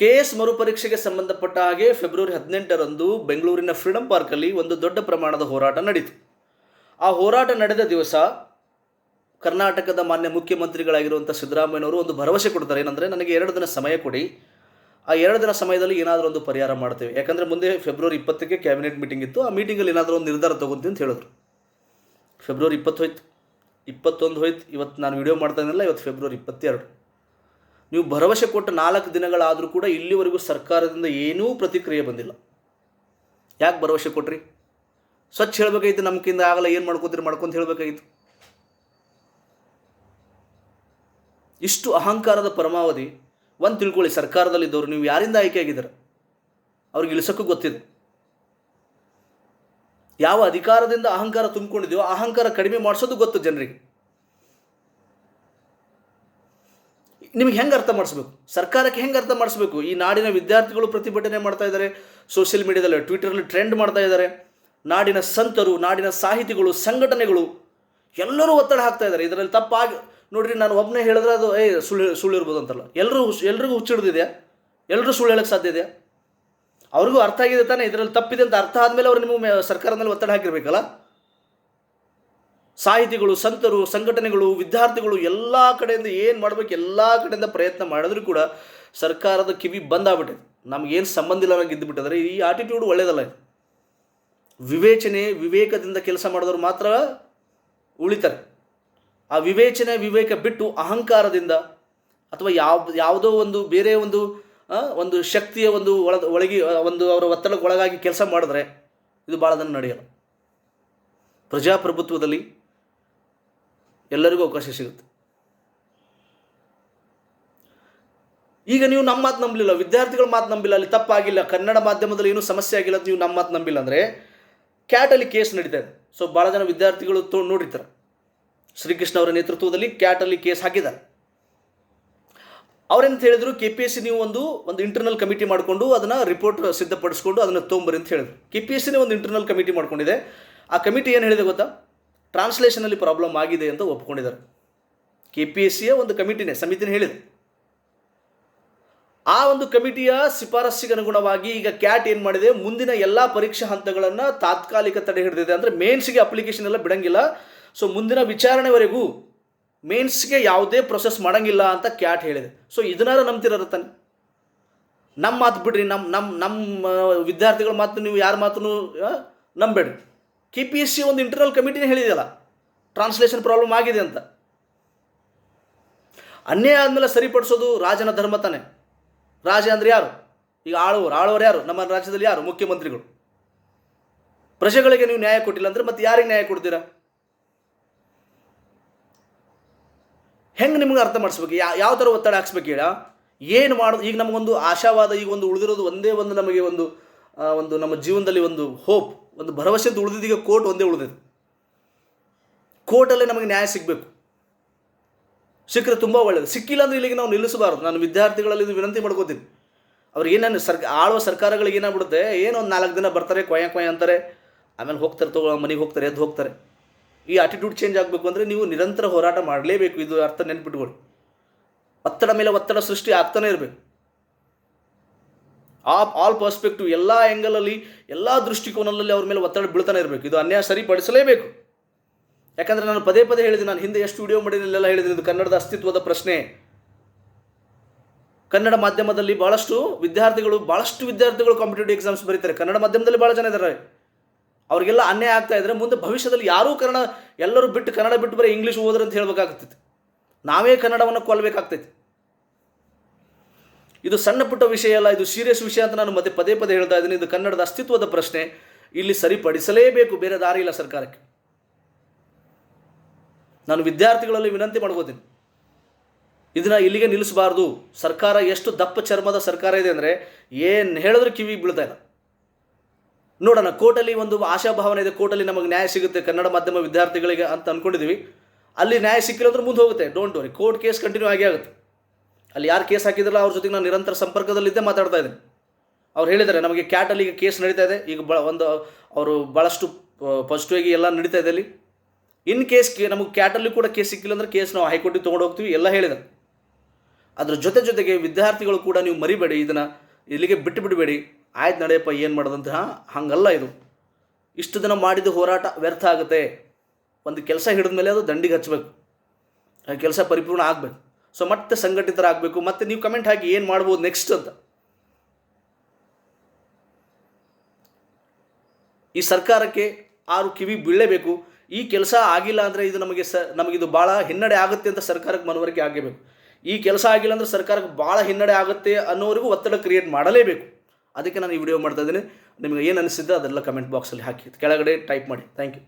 K S ಮರುಪರೀಕ್ಷೆಗೆ ಸಂಬಂಧಪಟ್ಟ ಹಾಗೆ February ಹದಿನೆಂಟರಂದು ಬೆಂಗಳೂರಿನ ಫ್ರೀಡಂ ಪಾರ್ಕಲ್ಲಿ ಒಂದು ದೊಡ್ಡ ಪ್ರಮಾಣದ ಹೋರಾಟ ನಡೀತು. ಆ ಹೋರಾಟ ನಡೆದ ದಿವಸ ಕರ್ನಾಟಕದ ಮಾನ್ಯ ಮುಖ್ಯಮಂತ್ರಿಗಳಾಗಿರುವಂಥ ಸಿದ್ದರಾಮಯ್ಯನವರು ಒಂದು ಭರವಸೆ ಕೊಡ್ತಾರೆ. ಏನಂದರೆ, ನನಗೆ ಎರಡು ದಿನ ಸಮಯ ಕೊಡಿ. ಆ ಎರಡು ದಿನ ಸಮಯದಲ್ಲಿ ಏನಾದರೂ ಒಂದು ಪರಿಹಾರ ಮಾಡ್ತೇವೆ. ಯಾಕಂದರೆ, ಮುಂದೆ ಫೆಬ್ರವರಿ ಇಪ್ಪತ್ತಕ್ಕೆ ಕ್ಯಾಬಿನೆಟ್ ಮೀಟಿಂಗ್ ಇತ್ತು. ಆ ಮೀಟಿಂಗಲ್ಲಿ ಏನಾದರೂ ಒಂದು ನಿರ್ಧಾರ ತೊಗೊತೀನಿ ಅಂತ ಹೇಳಿದ್ರು. ಫೆಬ್ರವರಿ ಇಪ್ಪತ್ತು ಹೋಯ್ತು. ಇಪ್ಪತ್ತೊಂದು ಹೋಯ್ತು. ಇವತ್ತು ನಾನು ವಿಡಿಯೋ ಮಾಡ್ತಾ ಇವತ್ತು ಫೆಬ್ರವರಿ ಇಪ್ಪತ್ತೆರಡು. ನೀವು ಭರವಸೆ ಕೊಟ್ಟ ನಾಲ್ಕು ದಿನಗಳಾದರೂ ಕೂಡ ಇಲ್ಲಿವರೆಗೂ ಸರ್ಕಾರದಿಂದ ಏನೂ ಪ್ರತಿಕ್ರಿಯೆ ಬಂದಿಲ್ಲ. ಯಾಕೆ ಭರವಸೆ ಕೊಟ್ರಿ? ಸ್ವಚ್ಛ ಹೇಳಬೇಕಾಗಿತ್ತು ನಮ್ಕಿಂದ ಆಗಲ್ಲ, ಏನು ಮಾಡ್ಕೊತೀರಿ, ಮಾಡ್ಕೊಂತ ಹೇಳಬೇಕಾಗಿತ್ತು ಇಷ್ಟು ಅಹಂಕಾರದ ಪರಮಾವಧಿ, ಒಂದು ತಿಳ್ಕೊಳ್ಳಿ, ಸರ್ಕಾರದಲ್ಲಿದ್ದವರು, ನೀವು ಯಾರಿಂದ ಆಯ್ಕೆ ಆಗಿದ್ದಾರೆ ಅವ್ರಿಗೆ ಇಳಿಸೋಕ್ಕೂ ಗೊತ್ತಿದೆ ಯಾವ ಅಧಿಕಾರದಿಂದ ಅಹಂಕಾರ ತುಂಬಿಕೊಂಡಿದೆಯೋ, ಅಹಂಕಾರ ಕಡಿಮೆ ಮಾಡಿಸೋದು ಗೊತ್ತು ಜನರಿಗೆ. ನಿಮಗೆ ಹೆಂಗೆ ಅರ್ಥ ಮಾಡಿಸ್ಬೇಕು? ಸರ್ಕಾರಕ್ಕೆ ಹೆಂಗೆ ಅರ್ಥ ಮಾಡಿಸ್ಬೇಕು? ಈ ನಾಡಿನ ವಿದ್ಯಾರ್ಥಿಗಳು ಪ್ರತಿಭಟನೆ ಮಾಡ್ತಾ ಇದ್ದಾರೆ ಸೋಷಿಯಲ್ ಮೀಡಿಯಾದಲ್ಲಿ ಟ್ವಿಟರಲ್ಲಿ ಟ್ರೆಂಡ್ ಮಾಡ್ತಾ ಇದ್ದಾರೆ. ನಾಡಿನ ಸಂತರು, ನಾಡಿನ ಸಾಹಿತಿಗಳು, ಸಂಘಟನೆಗಳು ಎಲ್ಲರೂ ಒತ್ತಡ ಹಾಕ್ತಾ ಇದ್ದಾರೆ. ಇದರಲ್ಲಿ ತಪ್ಪಾಗಿ, ನೋಡ್ರಿ, ನಾನು ಒಬ್ಬನೇ ಹೇಳಿದ್ರೆ ಅದು ಏ ಸುಳ್ಳು ಸುಳ್ಳು ಇರ್ಬೋದು ಅಂತಲ್ಲ. ಎಲ್ಲರೂ ಎಲ್ರಿಗೂ ಹುಚ್ಚಿಡ್ದಿದೆಯಾ ಎಲ್ಲರೂ ಸುಳ್ಳು ಹೇಳಕ್ಕೆ ಸಾಧ್ಯ ಇದೆಯಾ? ಅವ್ರಿಗೂ ಅರ್ಥ ಆಗಿದೆ ತಾನೇ? ಇದರಲ್ಲಿ ತಪ್ಪಿದೆ ಅಂತ ಅರ್ಥ ಆದಮೇಲೆ ಅವ್ರು ಸರ್ಕಾರದಲ್ಲಿ ಸರ್ಕಾರದ ಒತ್ತಡ ಹಾಕಿರ್ಬೇಕಲ್ಲ? ಸಾಹಿತಿಗಳು, ಸಂತರು, ಸಂಘಟನೆಗಳು, ವಿದ್ಯಾರ್ಥಿಗಳು ಎಲ್ಲ ಕಡೆಯಿಂದ ಏನು ಮಾಡಬೇಕು, ಎಲ್ಲ ಕಡೆಯಿಂದ ಪ್ರಯತ್ನ ಮಾಡಿದ್ರೂ ಕೂಡ ಸರ್ಕಾರದ ಕಿವಿ ಬಂದಾಗ್ಬಿಟ್ಟಿದೆ ನಮಗೇನು ಸಂಬಂಧ ಇಲ್ಲ ಅನ್ನೋಂಗೆ ಇದ್ದುಬಿಟ್ಟಿದ್ರೆ ಈ ಆಟಿಟ್ಯೂಡ್ ಒಳ್ಳೇದಲ್ಲ ವಿವೇಚನೆ, ವಿವೇಕದಿಂದ ಕೆಲಸ ಮಾಡಿದವರು ಮಾತ್ರ ಉಳಿತಾರೆ. ಆ ವಿವೇಚನೆ, ವಿವೇಕ ಬಿಟ್ಟು ಅಹಂಕಾರದಿಂದ ಅಥವಾ ಯಾವ, ಯಾವುದೋ ಒಂದು ಬೇರೆ ಒಂದು ಒಂದು ಶಕ್ತಿಯ ಒಂದು ಒಳ ಒಳಗೆ ಒಂದು ಅವರ ಒತ್ತಡಕ್ಕೆ ಒಳಗಾಗಿ ಕೆಲಸ ಮಾಡಿದ್ರೆ ಇದು ಭಾಳ ನಡೆಯಲ್ಲ. ಪ್ರಜಾಪ್ರಭುತ್ವದಲ್ಲಿ ಎಲ್ಲರಿಗೂ ಅವಕಾಶ ಸಿಗುತ್ತೆ. ಈಗ ನೀವು ನಮ್ಮ ಮಾತು ನಂಬಲಿಲ್ಲ, ವಿದ್ಯಾರ್ಥಿಗಳ ಮಾತು ನಂಬಿಲ್ಲ ಅಲ್ಲಿ ತಪ್ಪಾಗಿಲ್ಲ, ಕನ್ನಡ ಮಾಧ್ಯಮದಲ್ಲಿ ಏನೂ ಸಮಸ್ಯೆ ಆಗಿಲ್ಲ ಅಂತ ನೀವು ನಮ್ಮ ಮಾತು ನಂಬಿಲ್ಲ ಅಂದರೆ ಕ್ಯಾಟಲ್ಲಿ ಕೇಸ್ ನಡೀತಾ ಇದೆ. ಸೊ ಭಾಳ ಜನ ವಿದ್ಯಾರ್ಥಿಗಳು ತೋ ನೋಡಿರ್ತಾರೆ. ಶ್ರೀಕೃಷ್ಣ ಅವರ ನೇತೃತ್ವದಲ್ಲಿ ಕ್ಯಾಟಲ್ಲಿ ಕೇಸ್ ಹಾಕಿದ್ದಾರೆ. ಅವರೆಂತ ಹೇಳಿದ್ರು ಕೆ ಪಿ ಎಸ್ ಸಿ ನೀವು ಒಂದು ಒಂದು ಇಂಟರ್ನಲ್ ಕಮಿಟಿ ಮಾಡಿಕೊಂಡು ಅದನ್ನು ರಿಪೋರ್ಟ್ ಸಿದ್ಧಪಡಿಸ್ಕೊಂಡು ಅದನ್ನು ತೊಗೊಂಬರಿ ಅಂತ ಹೇಳಿದ್ರು. ಕೆ ಪಿ ಎಸ್ ಸಿನೇ ಒಂದು ಇಂಟರ್ನಲ್ ಕಮಿಟಿ ಮಾಡ್ಕೊಂಡಿದೆ. ಆ ಕಮಿಟಿ ಏನು ಹೇಳಿದೆ ಗೊತ್ತಾ? ಟ್ರಾನ್ಸ್ಲೇಷನಲ್ಲಿ ಪ್ರಾಬ್ಲಮ್ ಆಗಿದೆ ಅಂತ ಒಪ್ಕೊಂಡಿದ್ದಾರೆ. ಕೆ ಪಿ ಎಸ್ ಸಿಯ ಒಂದು ಕಮಿಟಿನೇ, ಸಮಿತಿನೇ ಹೇಳಿದೆ. ಆ ಒಂದು ಕಮಿಟಿಯ ಶಿಫಾರಸ್ಸಿಗೆ ಅನುಗುಣವಾಗಿ ಈಗ ಕ್ಯಾಟ್ ಏನು ಮಾಡಿದೆ, ಮುಂದಿನ ಎಲ್ಲ ಪರೀಕ್ಷಾ ಹಂತಗಳನ್ನು ತಾತ್ಕಾಲಿಕ ತಡೆ ಹಿಡಿದಿದೆ. ಅಂದರೆ ಮೇನ್ಸ್ಗೆ ಅಪ್ಲಿಕೇಶನ್ ಎಲ್ಲ ಬಿಡಂಗಿಲ್ಲ. ಸೊ ಮುಂದಿನ ವಿಚಾರಣೆವರೆಗೂ ಮೇನ್ಸ್ಗೆ ಯಾವುದೇ ಪ್ರೊಸೆಸ್ ಮಾಡಂಗಿಲ್ಲ ಅಂತ ಕ್ಯಾಟ್ ಹೇಳಿದೆ. ಸೊ ಇದನ್ನಾರು ನಂಬ್ತಿರೋ ತಾನೆ? ನಮ್ಮ ಮಾತು ಬಿಡ್ರಿ ನಮ್ಮ ನಮ್ಮ ನಮ್ಮ ವಿದ್ಯಾರ್ಥಿಗಳ ಮಾತು ನೀವು ಯಾರ ಮಾತನ್ನು ನಂಬೇಡ್ರಿ ಕೆ ಪಿ ಎಸ್ ಸಿ ಒಂದು ಇಂಟರ್ನಲ್ ಕಮಿಟಿನೇ ಹೇಳಿದೆಯಲ್ಲ? ಟ್ರಾನ್ಸ್ಲೇಷನ್ ಪ್ರಾಬ್ಲಮ್ ಆಗಿದೆ ಅಂತ. ಅನ್ಯಾಯ ಆದಮೇಲೆ ಸರಿಪಡಿಸೋದು ರಾಜನ ಧರ್ಮ ತಾನೆ. ರಾಜ ಅಂದ್ರೆ ಯಾರು? ಈಗ ಆಳುವರು ಆಳುವರು ಯಾರು? ನಮ್ಮ ರಾಜ್ಯದಲ್ಲಿ ಯಾರು? ಮುಖ್ಯಮಂತ್ರಿಗಳು. ಪ್ರಜೆಗಳಿಗೆ ನೀವು ನ್ಯಾಯ ಕೊಟ್ಟಿಲ್ಲ ಅಂದ್ರೆ ಮತ್ತೆ ಯಾರಿಗೆ ನ್ಯಾಯ ಕೊಡ್ತೀರಾ? ಹೆಂಗೆ ನಿಮ್ಗೆ ಅರ್ಥ ಮಾಡಿಸ್ಬೇಕು? ಯಾ ಯಾವ ಥರ ಒತ್ತಡ ಹಾಕ್ಸ್ಬೇಕು ಹೇಳ? ಏನು ಮಾಡೋದು ಈಗ ನಮಗೊಂದು ಆಶಾವಾದ, ಈಗ ಒಂದು ಉಳಿದಿರೋದು ಒಂದೇ ಒಂದು ನಮಗೆ ಒಂದು ಒಂದು ನಮ್ಮ ಜೀವನದಲ್ಲಿ ಒಂದು ಹೋಪ್ ಒಂದು ಭರವಸೆ ಉಳಿದಿದ್ದೀಗ ಉಳಿದಿದ್ದು ಕೋರ್ಟ್ ಒಂದೇ ಉಳಿದಿದೆ. ಕೋರ್ಟಲ್ಲೇ ನಮಗೆ ನ್ಯಾಯ ಸಿಗಬೇಕು. ಸಿಕ್ಕರೆ ತುಂಬ ಒಳ್ಳೆಯದು ಸಿಕ್ಕಿಲ್ಲ ಅಂದರೆ ಇಲ್ಲಿಗೆ ನಾವು ನಿಲ್ಲಿಸಬಾರದು. ನಾನು ವಿದ್ಯಾರ್ಥಿಗಳಲ್ಲಿ ಇದು ವಿನಂತಿ ಮಾಡ್ಕೋತೀನಿ. ಅವ್ರಿಗೆ ಏನೇನು ಸರ್, ಆಳುವ ಸರ್ಕಾರಗಳಿಗೆ ಏನಾಗ್ಬಿಡುತ್ತೆ, ಏನೋ ಒಂದು ನಾಲ್ಕು ದಿನ ಬರ್ತಾರೆ, ಕೊಯ ಕೊಯ ಅಂತಾರೆ. ಆಮೇಲೆ ಹೋಗ್ತಾರೆ ತಗೋ ಮನೆಗೆ ಹೋಗ್ತಾರೆ, ಎದ್ದು ಹೋಗ್ತಾರೆ. ಈ ಆಟಿಟ್ಯೂಡ್ ಚೇಂಜ್ ಆಗಬೇಕು ಅಂದರೆ ನೀವು ನಿರಂತರ ಹೋರಾಟ ಮಾಡಲೇಬೇಕು. ಇದು ಅರ್ಥ ನೆನ್ಪಿಟ್ಕೊಳ್ಳಿ. ಒತ್ತಡ ಮೇಲೆ ಒತ್ತಡ ಸೃಷ್ಟಿ ಆಗ್ತಾನೆ ಇರಬೇಕು. ಆ ಆಲ್ ಪರ್ಸ್ಪೆಕ್ಟಿವ್ ಎಲ್ಲ ಆ್ಯಂಗಲಲ್ಲಿ ಎಲ್ಲ ದೃಷ್ಟಿಕೋನದಲ್ಲಿ ಅವ್ರ ಮೇಲೆ ಒತ್ತಡ ಬೀಳ್ತಾನೆ ಇರಬೇಕು. ಇದು ಅನ್ಯಾಯ ಸರಿಪಡಿಸಲೇಬೇಕು. ಯಾಕಂದರೆ ನಾನು ಪದೇ ಪದೇ ಹೇಳಿದೆ, ನಾನು ಹಿಂದೆ ಎಷ್ಟು ವಿಡಿಯೋ ಮಾಡಿದಲ್ಲೆಲ್ಲ ಹೇಳಿದ್ದೀನಿ ಇದು ಕನ್ನಡದ ಅಸ್ತಿತ್ವದ ಪ್ರಶ್ನೆ. ಕನ್ನಡ ಮಾಧ್ಯಮದಲ್ಲಿ ಭಾಳಷ್ಟು ವಿದ್ಯಾರ್ಥಿಗಳು ಭಾಳಷ್ಟು ವಿದ್ಯಾರ್ಥಿಗಳು ಕಾಂಪಿಟೇಟಿವ್ ಎಕ್ಸಾಮ್ಸ್ ಬರೀತಾರೆ. ಕನ್ನಡ ಮಾಧ್ಯಮದಲ್ಲಿ ಭಾಳ ಜನ ಇದ್ದಾರೆ. ಅವರಿಗೆಲ್ಲ ಅನ್ಯಾಯ ಆಗ್ತಾ ಇದ್ರೆ ಮುಂದೆ ಭವಿಷ್ಯದಲ್ಲಿ ಯಾರೂ ಕನ್ನಡ, ಎಲ್ಲರೂ ಬಿಟ್ಟು ಕನ್ನಡ ಬಿಟ್ಟು ಬರೀ ಇಂಗ್ಲೀಷ್ ಓದ್ರಂತ ಹೇಳ್ಬೇಕಾಗ್ತೈತಿ. ನಾವೇ ಕನ್ನಡವನ್ನು ಕೊಲ್ಲಬೇಕಾಗ್ತೈತಿ ಇದು ಸಣ್ಣ ಪುಟ್ಟ ವಿಷಯ ಅಲ್ಲ, ಇದು ಸೀರಿಯಸ್ ವಿಷಯ ಅಂತ ನಾನು ಮತ್ತೆ ಪದೇ ಪದೇ ಹೇಳ್ತಾ ಇದ್ದೀನಿ. ಇದು ಕನ್ನಡದ ಅಸ್ತಿತ್ವದ ಪ್ರಶ್ನೆ ಇಲ್ಲಿ ಸರಿಪಡಿಸಲೇಬೇಕು, ಬೇರೆ ದಾರಿ ಇಲ್ಲ ಸರ್ಕಾರಕ್ಕೆ. ನಾನು ವಿದ್ಯಾರ್ಥಿಗಳಲ್ಲಿ ವಿನಂತಿ ಮಾಡ್ಕೋತೀನಿ. ಇದನ್ನ ಇಲ್ಲಿಗೆ ನಿಲ್ಲಿಸಬಾರ್ದು. ಸರ್ಕಾರ ಎಷ್ಟು ದಪ್ಪ ಚರ್ಮದ ಸರ್ಕಾರ ಇದೆ ಅಂದರೆ ಏನು ಹೇಳಿದ್ರು ಕಿವಿಗೆ ಬೀಳ್ತಾ ಇಲ್ಲ. ನೋಡೋಣ, ಕೋರ್ಟಲ್ಲಿ ಒಂದು ಆಶಾಭಾವನೆ ಇದೆ. ಕೋರ್ಟಲ್ಲಿ ನಮಗೆ ನ್ಯಾಯ ಸಿಗುತ್ತೆ. ಕನ್ನಡ ಮಾಧ್ಯಮ ವಿದ್ಯಾರ್ಥಿಗಳಿಗೆ ಅಂತ ಅಂದ್ಕೊಂಡಿದ್ದೀವಿ ಅಲ್ಲಿ ನ್ಯಾಯ ಸಿಕ್ಕಿಲ್ಲ ಅಂದ್ರೆ ಮುಂದೆ ಹೋಗುತ್ತೆ. Don't worry court case continue ಆಗೇ ಆಗುತ್ತೆ. ಅಲ್ಲಿ ಯಾರು ಕೇಸ್ ಹಾಕಿದ್ರಲ್ಲ ಅವ್ರ ಜೊತೆಗೆ ನಾನು ನಿರಂತರ ಸಂಪರ್ಕದಲ್ಲಿದ್ದೇ ಮಾತಾಡ್ತಾ ಇದ್ದೀನಿ. ಅವ್ರು ಹೇಳಿದ್ದಾರೆ, ನಮಗೆ ಕ್ಯಾಟಲ್ಲಿ ಈಗ ಕೇಸ್ ನಡೀತಾ ಇದೆ. ಈಗ ಬ ಒಂದು ಅವರು ಭಾಳಷ್ಟು ಪಾಸಿಟಿವ್ ಆಗಿ ಎಲ್ಲ ನಡೀತಾ ಇದೆ ಅಲ್ಲಿ. ಇನ್ ಕೇಸ್ ನಮಗೆ ಕ್ಯಾಟಲ್ಲಿ ಕೂಡ ಕೇಸ್ ಸಿಕ್ಕಿಲ್ಲ ಅಂದ್ರೆ ಕೇಸ್ ನಾವು ಹೈಕೋರ್ಟಿಗೆ ತೊಗೊಂಡು ಹೋಗ್ತೀವಿ, ಎಲ್ಲ ಹೇಳಿದ್ದಾರೆ. ಅದ್ರ ಜೊತೆ ಜೊತೆಗೆ ವಿದ್ಯಾರ್ಥಿಗಳು ಕೂಡ ನೀವು ಮರಿಬೇಡಿ, ಇದನ್ನು ಇಲ್ಲಿಗೆ ಬಿಟ್ಟು ಬಿಡಬೇಡಿ. ಆಯ್ತು ನಡೆಯಪ್ಪ, ಏನು ಮಾಡೋದಂತ. ಹಂಗಲ್ಲ ಇದು. ಇಷ್ಟು ದಿನ ಮಾಡಿದ ಹೋರಾಟ ವ್ಯರ್ಥ ಆಗುತ್ತೆ. ಒಂದು ಕೆಲಸ ಹಿಡಿದ ಮೇಲೆ ಅದು ದಂಡಿಗೆ ಹಚ್ಚಬೇಕು ಆ ಕೆಲಸ ಪರಿಪೂರ್ಣ ಆಗಬೇಕು. ಸೊ ಮತ್ತೆ ಸಂಘಟಿತರಾಗಬೇಕು. ಮತ್ತೆ ನೀವು ಕಮೆಂಟ್ ಹಾಕಿ ಏನು ಮಾಡ್ಬೋದು ನೆಕ್ಸ್ಟ್ ಅಂತ. ಈ ಸರ್ಕಾರಕ್ಕೆ ಆರು ಕಿವಿ ಬೀಳಲೇಬೇಕು. ಈ ಕೆಲಸ ಆಗಿಲ್ಲ ಅಂದರೆ ಇದು ನಮಗೆ ಸ ನಮಗಿದು ಭಾಳ ಹಿನ್ನಡೆ ಆಗುತ್ತೆ ಅಂತ ಸರ್ಕಾರಕ್ಕೆ ಮನವರಿಕೆ ಆಗಬೇಕು ಈ ಕೆಲಸ ಆಗಿಲ್ಲ ಅಂದರೆ ಸರ್ಕಾರಕ್ಕೆ ಭಾಳ ಹಿನ್ನಡೆ ಆಗುತ್ತೆ ಅನ್ನೋರಿಗೂ ಒತ್ತಡ ಕ್ರಿಯೇಟ್ ಮಾಡಲೇಬೇಕು. ಅದಕ್ಕೆ ನಾನು ಈ ವಿಡಿಯೋ ಮಾಡ್ತಾ ಇದ್ದೀನಿ. ನಿಮಗೆ ಏನು ಅನಿಸಿದ್ದೆ ಅದೆಲ್ಲ ಕಮೆಂಟ್ ಬಾಕ್ಸಲ್ಲಿ ಹಾಕಿ. ಕೆಳಗಡೆ ಟೈಪ್ ಮಾಡಿ. Thank you